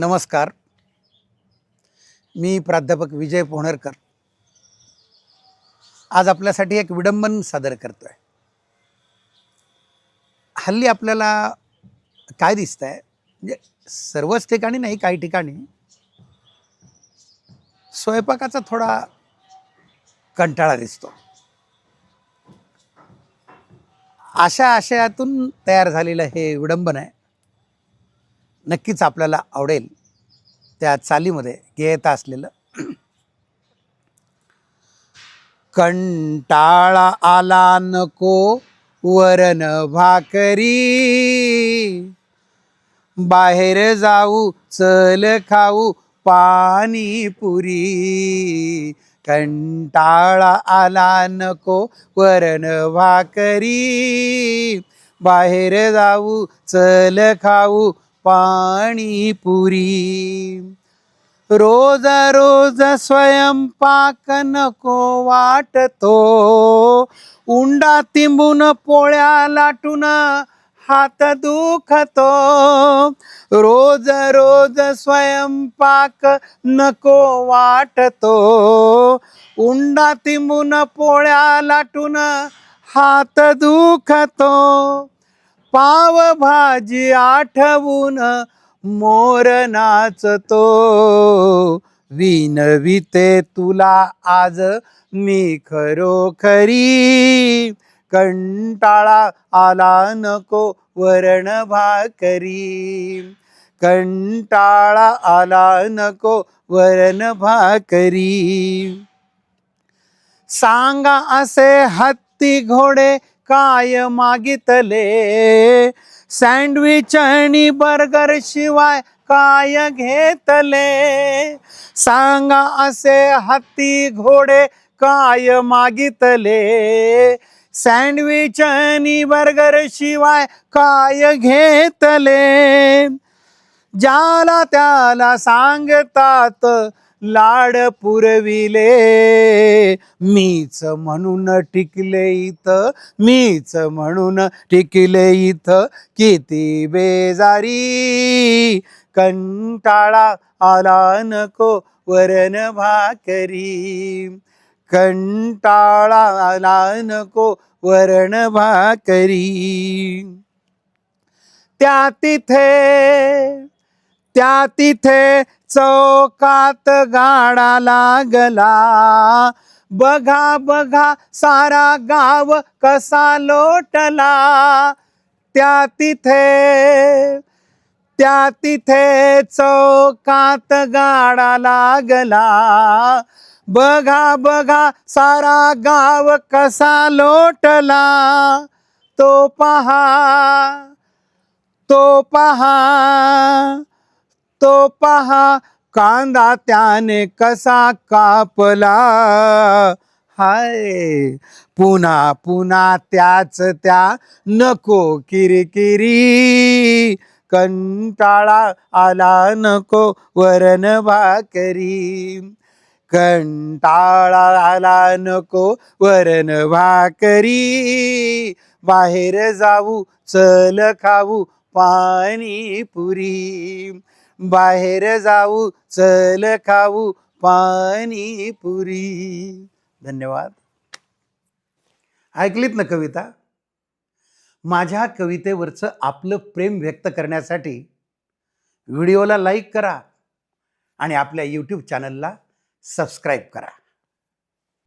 नमस्कार. मी प्राध्यापक विजय पोहणरकर. आज आपल्यासाठी एक विडंबन सादर करतो आहे हल्ली आपल्याला काय दिसतं आहे म्हणजे सर्वच ठिकाणी नाही काही ठिकाणी स्वयंपाकाचा थोडा कंटाळा दिसतो. अशा आशयातून तयार झालेलं हे विडंबन आहे. नक्कीच आपल्याला आवडेल त्या चालीमध्ये गेयता असलेलं. कंटाळा आला नको वरण भाकरी. बाहेर जाऊ चल खाऊ पाणीपुरी. कंटाळा आला नको वरण भाकरी. बाहेर जाऊ चल खाऊ पाणीपुरी रोज रोज स्वयंपाक नको वाटतो. उंडा तिंबून पोळ्या लाटून हात दुखतो. रोज रोज स्वयंपाक नको वाटतो. उंडा तिंबून पोळ्या लाटून हात दुखतो. पावभाजी आठवून मोर नाचतो विनविते तुला आज मी खरोखरी. कंटाळा आला नको वरण भाकरी. कंटाळा आला नको वरण भाकरी. सांगा असे हत्ती घोडे काय मागितले? सँडविच आणि बर्गर शिवाय काय घेतले? सांगा असे हत्ती घोडे काय मागितले? सँडविच आणि बर्गर शिवाय काय घेतले? ज्याला त्याला सांगतात लाड पुरविले. मीच म्हणून टिकले इथं मीच म्हणून टिकले इथं. किती बेजारी कंटाळा आला नको वरण भाकरी. कंटाळा आला नको वरण भाकरी. त्या तिथे त्या तिथे चौकात गाडा लागला. बघा बघा सारा गाव कसा लोटला. त्या तिथे त्या तिथे चौकात गाडा लागला. बघा बघा सारा गाव कसा लोटला. तो पहा तो पहा तो पहा कांदा त्याने कसा कापला? हाय पुन्हा पुन्हा त्याच त्या नको किरकिरी. कंटाळा आला नको वरण भाकरी. कंटाळा आला नको वरण भाकरी. बाहेर जाऊ चल खाऊ पाणीपुरी. बाहेर जाऊ चल खाऊ पाणीपुरी. धन्यवाद. ऐकलीत ना कविता? माझ्या कवितेवरचं आपलं प्रेम व्यक्त करण्यासाठी व्हिडिओला लाईक करा आणि आपल्या यूट्यूब चॅनलला सबस्क्राईब करा.